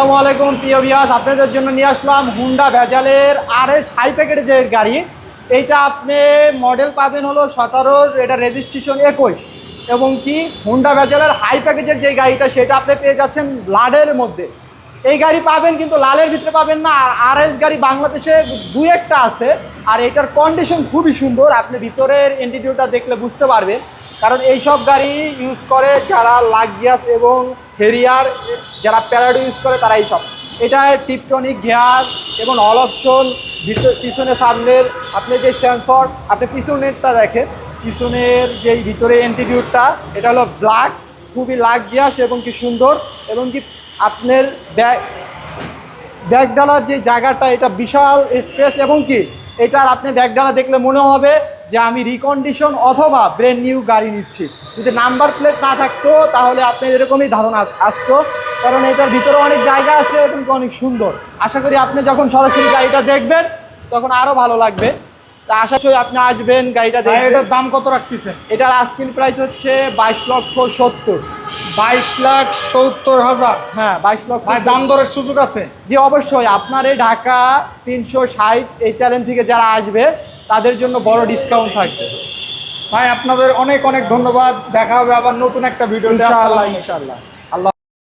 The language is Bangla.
আসসালামু আলাইকুম, প্রিয় ভিউয়ার্স আপনাদের জন্য নিয়ে আসলাম হুন্ডা ভেজালের আর এস হাই প্যাকেটের যে গাড়ি। এইটা আপনি মডেল পাবেন হলো সতেরোর এটা রেজিস্ট্রেশন একুশ। এবং কি হুন্ডা ভেজালের হাই প্যাকেজের যে গাড়িটা, সেটা আপনি পেয়ে যাচ্ছেন লাডের মধ্যে। এই গাড়ি পাবেন কিন্তু লালের ভিতরে পাবেন না। আর এস গাড়ি বাংলাদেশে দু একটা আছে। আর এটার কন্ডিশন খুবই সুন্দর। আপনি ভিতরের ইন্টিটিউডটা দেখলে বুঝতে পারবেন। কারণ এই সব গাড়ি ইউজ করে যারা লাক্সাস এবং হেরিয়ার যারা প্যারাডো ইউজ করে তারা এই সব। এটা টিপটনিক গিয়ার এবং অল অপশন পিছনে সামনের আপনি যে সেন্সর আপনি পিছনেরটা দেখেন। পিছনের যেই ভিতরে এন্টিটিউডটা এটা হলো ব্ল্যাক খুবই লাক্সাস এবং কি সুন্দর এবং কি আপনার ব্যাগ ব্যাগ ডালার যে জায়গাটা, এটা বিশাল স্পেস এবং কি এটার আপনি ব্যাগ ডালা দেখলে মনে হবে যে আমি রিকন্ডিশন অথবা ব্র্যান্ড নিউ গাড়ি নিচ্ছি। যদি নাম্বার প্লেট না থাকতো তাহলে আপনার এরকমই ধারণা আসতো। কারণ এটার ভিতরে অনেক জায়গা আছে এবং অনেক সুন্দর? আশা করি আপনি যখন সরাসরি গাড়িটা দেখবেন তখন আরও ভালো লাগবে। তা আশা করি আপনি আসবেন গাড়িটা দেখবেন। এটার দাম কত রাখতেছেন? এটার আস্কিন প্রাইস হচ্ছে বাইশ লক্ষ সত্তর। বাইশ লাখ সত্তর হাজার। হ্যাঁ বাইশ লক্ষ ভাই দাম দরের সুযোগ আছে? জি অবশ্যই। আপনার এই ঢাকা তিনশো ষাট এই চ্যানেল থেকে যারা আসবে তাদের জন্য বড় ডিসকাউন্ট থাকবে। ভাই আপনাদের অনেক অনেক ধন্যবাদ। দেখা হবে আবার নতুন একটা ভিডিও ইনশাআল্লাহ ইনশাআল্লাহ।